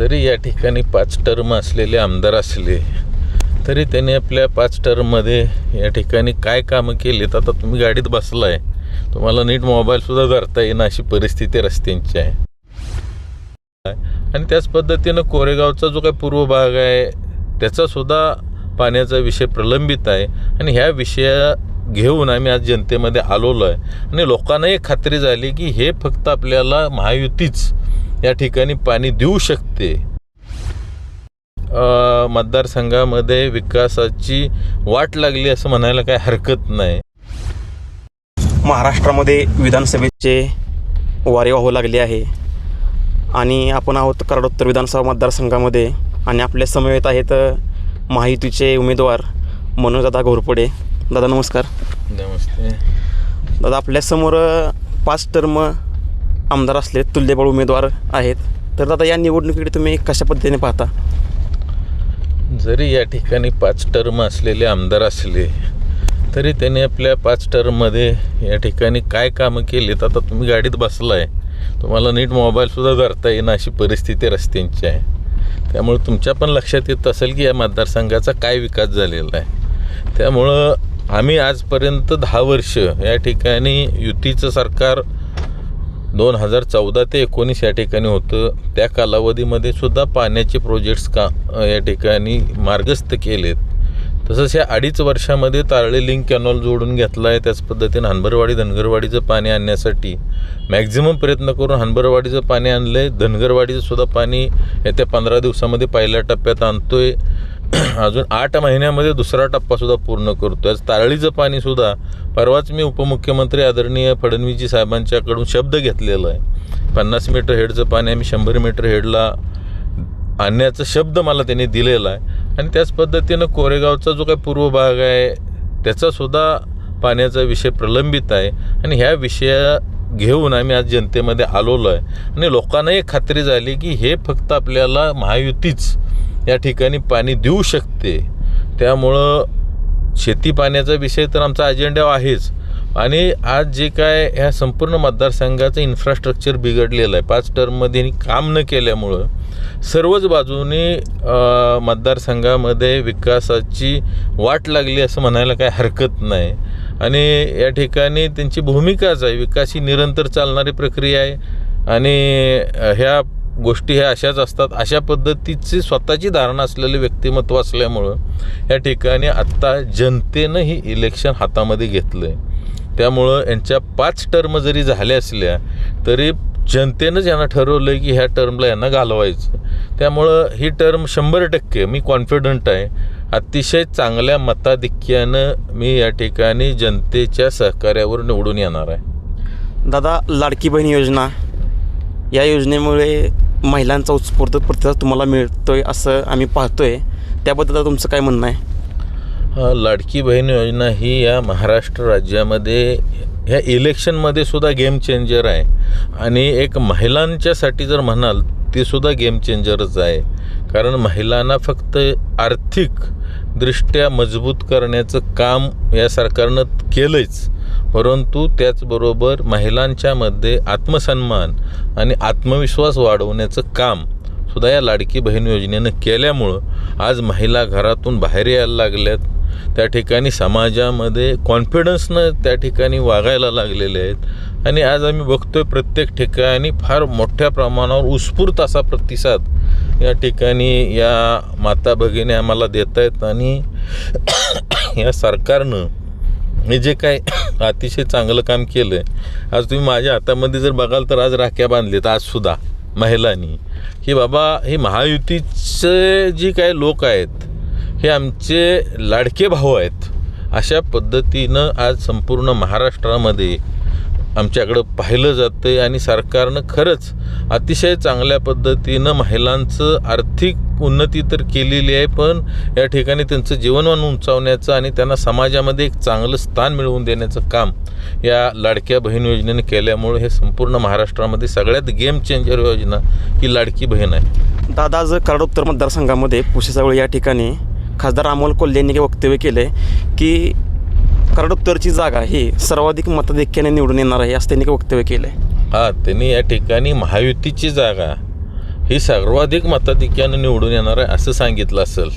जरी या ठिकाणी पाच टर्म असलेले आमदार असले तरी त्यांनी आपल्या पाच टर्ममध्ये या ठिकाणी काय कामं केलीत? आता तुम्ही गाडीत बसलाय. तुम्हाला नीट मोबाईलसुद्धा धरता येईन अशी परिस्थिती रस्त्यांची आहे. आणि त्याच पद्धतीनं कोरेगावचा जो काही पूर्व भाग आहे त्याचासुद्धा पाण्याचा विषय प्रलंबित आहे. आणि ह्या विषया घेऊन आम्ही आज जनतेमध्ये आलेलो आहे आणि लोकांनाही खात्री झाली की हे फक्त आपल्याला महायुतीच या ठिकाणी पाणी देऊ शकते. मतदारसंघामध्ये विकासाची वाट लागली असं म्हणायला काही हरकत नाही. महाराष्ट्रामध्ये विधानसभेचे वारे वाहू लागले आहे. आणि आपण आहोत कराड उत्तर विधानसभा मतदारसंघामध्ये आणि आपल्या समवेत आहेत महायुतीचे उमेदवार मनोजदादा घोरपडे. दादा नमस्कार. नमस्ते. दादा आपल्यासमोर पाच टर्म आमदार असले तुल्यबळ उमेदवार आहेत. तर दादा या निवडणुकीकडे तुम्ही कशा पद्धतीने पाहता? जरी या ठिकाणी पाच टर्म असलेले आमदार असले तरी त्यांनी आपल्या पाच टर्ममध्ये या ठिकाणी काय कामं केलीत? आता तुम्ही गाडीत बसलाय. तुम्हाला नीट मोबाईलसुद्धा धरता येईना अशी परिस्थिती रस्त्यांची आहे. त्यामुळे तुमच्या पण लक्षात येत असेल की या मतदारसंघाचा काय विकास झालेला आहे. त्यामुळं आम्ही आजपर्यंत दहा वर्ष या ठिकाणी युतीचं सरकार दोन हजार चौदा ते एकोणीस या ठिकाणी होतं. त्या कालावधीमध्ये सुद्धा पाण्याचे प्रोजेक्ट्स का या ठिकाणी मार्गस्थ केलेत. तसंच या अडीच वर्षामध्ये तारळे लिंक कॅनॉल जोडून घेतला आहे त्याच पद्धतीनं हनबरवाडी धनगरवाडीचं पाणी आणण्यासाठी मॅक्झिमम प्रयत्न करून हनबरवाडीचं पाणी आणलं आहे धनगरवाडीचं सुद्धा पाणी येत्या पंधरा दिवसामध्ये पहिल्या टप्प्यात आणतो आहे अजून आठ महिन्यामध्ये दुसरा टप्पासुद्धा पूर्ण करतो आज तारळीचं पाणीसुद्धा परवाच मी उपमुख्यमंत्री आदरणीय फडणवीसजी साहेबांच्याकडून शब्द घेतलेला आहे. पन्नास मीटर हेडचं पाणी आम्ही शंभर मीटर हेडला आणण्याचा शब्द मला त्यांनी दिलेला आहे. आणि त्याच पद्धतीनं कोरेगावचा जो काही पूर्व भाग आहे त्याचासुद्धा पाण्याचा विषय प्रलंबित आहे. आणि ह्या विषया घेऊन आम्ही आज जनतेमध्ये आलेलो आहे. आणि लोकांनाही खात्री झाली की हे फक्त आपल्याला महायुतीच या ठिकाणी पाणी देऊ शकते. त्यामुळं शेती पाण्याचा विषय तर आमचा अजेंडा आहेच. आणि आज जे काय ह्या संपूर्ण मतदारसंघाचं इन्फ्रास्ट्रक्चर बिघडलेलं आहे. पाच टर्ममध्ये काम न केल्यामुळं सर्वच बाजूने मतदारसंघामध्ये विकासाची वाट लागली असं म्हणायला काही हरकत नाही. आणि या ठिकाणी त्यांची भूमिकाच आहे. विकास ही निरंतर चालणारी प्रक्रिया आहे. आणि ह्या गोष्टी ह्या अशाच असतात. अशा पद्धतीची स्वतःची धारणा असलेले व्यक्तिमत्व असल्यामुळं या ठिकाणी आत्ता जनतेनं ही इलेक्शन हातामध्ये घेतलं आहे त्यामुळं यांच्या पाच टर्म जरी झाल्या असल्या तरी जनतेनंच यांना ठरवलं आहे की ह्या टर्मला यांना घालवायचं. त्यामुळं ही टर्म शंभर टक्के मी कॉन्फिडंट आहे. अतिशय चांगल्या मताधिक्यानं मी या ठिकाणी जनतेच्या सहकार्यावर निवडून येणार आहे. दादा लाडकी बहीण योजना. या योजनेमुळे महिलांचा उत्स्फूर्त प्रतिसाद तुम्हाला मिळतो आहे असं आम्ही पाहतो आहे त्याबद्दल तुमचं काय म्हणणं आहे? लाडकी बहीण योजना ही या महाराष्ट्र राज्यामध्ये ह्या इलेक्शनमध्ये सुद्धा गेम चेंजर आहे. आणि एक महिलांच्यासाठी जर म्हणाल ती सुद्धा गेम चेंजरच आहे. कारण महिलांना फक्त आर्थिक दृष्ट्या मजबूत करण्याचं काम या सरकारनं केलंच परंतु त्याचबरोबर महिलांच्यामध्ये आत्मसन्मान आणि आत्मविश्वास वाढवण्याचं काम सुद्धा या लाडकी बहीण योजनेनं केल्यामुळं आज महिला घरातून बाहेर यायला लागल्यात. त्या ठिकाणी समाजामध्ये कॉन्फिडन्सनं त्या ठिकाणी वागायला लागलेले आहेत. आणि आज आम्ही बघतोय प्रत्येक ठिकाणी फार मोठ्या प्रमाणावर उत्स्फूर्त असा प्रतिसाद या ठिकाणी या माता भगिनी आम्हाला देत आहेत आणि या सरकारनं हे जे काय अतिशय चांगलं काम केलं आहे आज तुम्ही माझ्या हातामध्ये जर बघाल तर आज राख्या बांधलेत आजसुद्धा महिलांनी. की बाबा हे महायुतीचे जी काही लोक आहेत हे आमचे लाडके भाऊ आहेत अशा पद्धतीनं आज संपूर्ण महाराष्ट्रामध्ये आमच्याकडं पाहिलं जातं आहे आणि सरकारनं खरंच अतिशय चांगल्या पद्धतीनं महिलांचं आर्थिक उन्नती तर केलेली आहे पण या ठिकाणी त्यांचं जीवनमान उंचावण्याचं आणि त्यांना समाजामध्ये एक चांगलं स्थान मिळवून देण्याचं काम या लाडक्या बहीण योजनेने केल्यामुळे हे संपूर्ण महाराष्ट्रामध्ये सगळ्यात गेम चेंजर योजना ही लाडकी बहीण आहे. दादा आज कराड उत्तर मतदारसंघामध्ये पुशेसावळ या ठिकाणी खासदार अमोल कोल्हे यांनी वक्तव्य केलं की कराड उत्तरची जागा ही सर्वाधिक मताधिक्याने निवडून येणार आहे असं त्यांनी वक्तव्य केलं आहे हा त्यांनी या ठिकाणी महायुतीची जागा ही सर्वाधिक मताधिक्यानं निवडून येणार आहे असं सांगितलं असेल.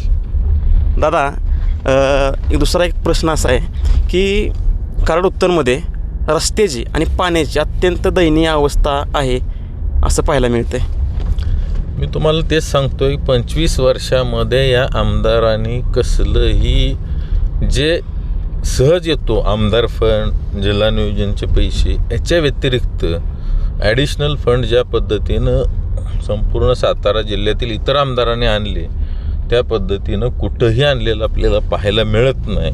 दादा एक दुसरा एक प्रश्न असा आहे की कराड उत्तरमध्ये रस्त्याची आणि पाण्याची अत्यंत दयनीय अवस्था आहे असं पाहायला मिळते मी तुम्हाला तेच सांगतोय पंचवीस वर्षामध्ये या आमदारांनी कसलंही जे सहज येतो आमदार फंड जिल्हा नियोजनचे पैसे याच्या व्यतिरिक्त ॲडिशनल फंड ज्या पद्धतीनं संपूर्ण सातारा जिल्ह्यातील इतर आमदारांनी आणले त्या पद्धतीनं कुठंही आणलेलं आपल्याला पाहायला मिळत नाही.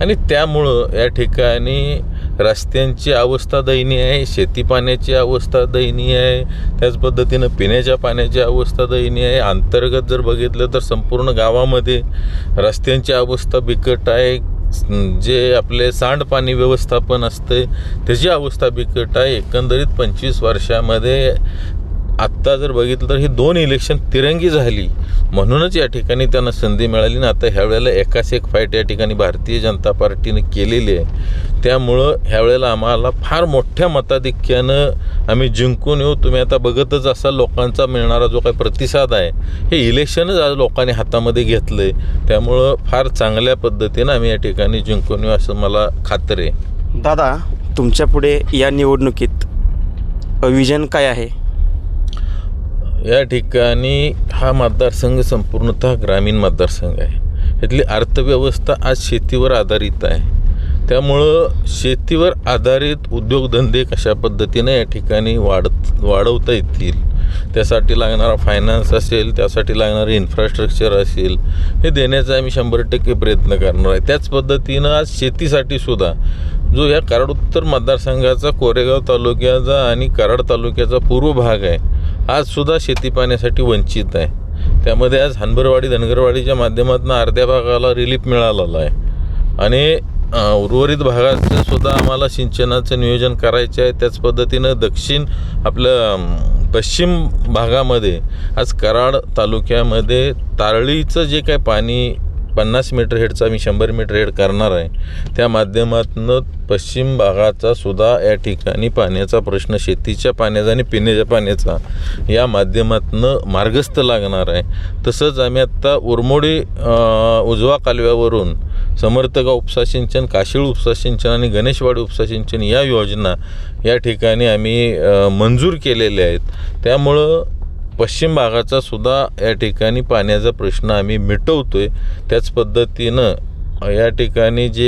आणि त्यामुळं या ठिकाणी रस्त्यांची अवस्था दयनीय आहे शेती पाण्याची अवस्था दयनीय आहे त्याच पद्धतीनं पिण्याच्या पाण्याची अवस्था दयनीय आहे. अंतर्गत जर बघितलं तर संपूर्ण गावामध्ये रस्त्यांची अवस्था बिकट आहे. जे आपले सांडपाणी व्यवस्थापन असते त्याची अवस्था बिकट आहे. एकंदरीत पंचवीस वर्षामध्ये आत्ता जर बघितलं तर ही दोन इलेक्शन तिरंगी झाली. म्हणूनच या ठिकाणी त्यांना संधी मिळाली ना. आता ह्यावेळेला एकाच एक फाईट या ठिकाणी भारतीय जनता पार्टीने केलेली आहे. त्यामुळं ह्यावेळेला आम्हाला फार मोठ्या मताधिक्यानं आम्ही जिंकून येऊ. तुम्ही आता बघतच असा लोकांचा मिळणारा जो काही प्रतिसाद आहे हे इलेक्शनच आज लोकांनी हातामध्ये घेतलं आहे त्यामुळं फार चांगल्या पद्धतीनं आम्ही या ठिकाणी जिंकून येऊ असं मला खात्री आहे. दादा तुमच्यापुढे या निवडणुकीत विजन काय आहे? या ठिकाणी हा मतदारसंघ संपूर्णतः ग्रामीण मतदारसंघ आहे. इथली अर्थव्यवस्था आज शेतीवर आधारित आहे. त्यामुळं शेतीवर आधारित उद्योगधंदे कशा पद्धतीने या ठिकाणी वाढत वाढवता येतील त्यासाठी लागणारा फायनान्स असेल त्यासाठी लागणारं इन्फ्रास्ट्रक्चर असेल हे देण्याचा आम्ही शंभर टक्के प्रयत्न करणार आहे. त्याच पद्धतीनं आज शेतीसाठी सुद्धा जो या कराड उत्तर मतदारसंघाचा कोरेगाव तालुक्याचा आणि कराड तालुक्याचा पूर्व भाग आहे आजसुद्धा शेती पाण्यासाठी वंचित आहे. त्यामध्ये आज हनबरवाडी धनगरवाडीच्या माध्यमातून अर्ध्या भागाला रिलीफ मिळालेला आहे. आणि उर्वरित भागाचं सुद्धा आम्हाला सिंचनाचं नियोजन करायचं आहे. त्याच पद्धतीनं दक्षिण आपलं पश्चिम भागामध्ये आज कराड तालुक्यामध्ये तारळीचं जे काही पाणी पन्नास मीटर हेडचा मी शंभर मीटर हेड करणार आहे. त्या माध्यमातून पश्चिम भागाचा सुद्धा या ठिकाणी पाण्याचा प्रश्न शेतीच्या पाण्याचा आणि पिण्याच्या पाण्याचा या माध्यमातून मार्गस्थ लागणार आहे. तसंच आम्ही आत्ता उरमोडी उजवा कालव्यावरून समर्थगा उपसा सिंचन काशीळ उपसा सिंचन आणि गणेशवाडी उपसा सिंचन या योजना या ठिकाणी आम्ही मंजूर केलेल्या आहेत. त्यामुळं पश्चिम भागाचा सुद्धा या ठिकाणी पाण्याचा प्रश्न आम्ही मिटवतो आहे त्याच पद्धतीनं या ठिकाणी जे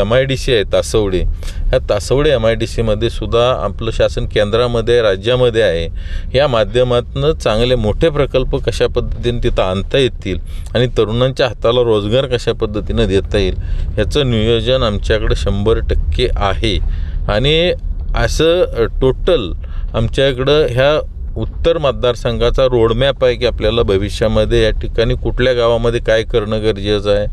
एम आय डी सी आहे तासवडे ह्या तासवडे एम आय डी सीमध्ये सुद्धा आपलं शासन केंद्रामध्ये राज्यामध्ये आहे. या माध्यमातून चांगले मोठे प्रकल्प कशा पद्धतीने तिथं आणता येतील आणि तरुणांच्या हाताला रोजगार कशा पद्धतीनं देता येईल ह्याचं नियोजन आमच्याकडे शंभर टक्के आहे. आणि असं टोटल आमच्याकडं ह्या उत्तर मतदारसंघाचा रोडमॅप आहे की आपल्याला भविष्यामध्ये या ठिकाणी कुठल्या गावामध्ये काय करणं गरजेचं आहे?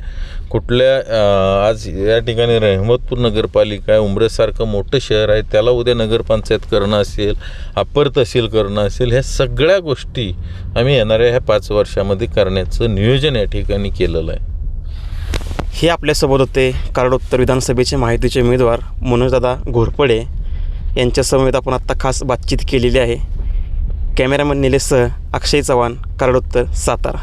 कुठल्या आज या ठिकाणी रहमतपूर नगरपालिका आहे उमरेसारखं मोठं शहर आहे त्याला उद्या नगरपंचायत करणं असेल अप्पर तहसील करणं असेल ह्या सगळ्या गोष्टी आम्ही येणाऱ्या ह्या पाच वर्षामध्ये करण्याचं नियोजन या ठिकाणी केलेलं आहे. हे आपल्यासोबत होते कराड उत्तर विधानसभेचे माहितीचे उमेदवार मनोजदादा घोरपडे. यांच्यासमवेत आपण आत्ता खास बातचीत केलेली आहे. कॅमेरामन निलेशसह अक्षय चव्हाण कराड सातारा.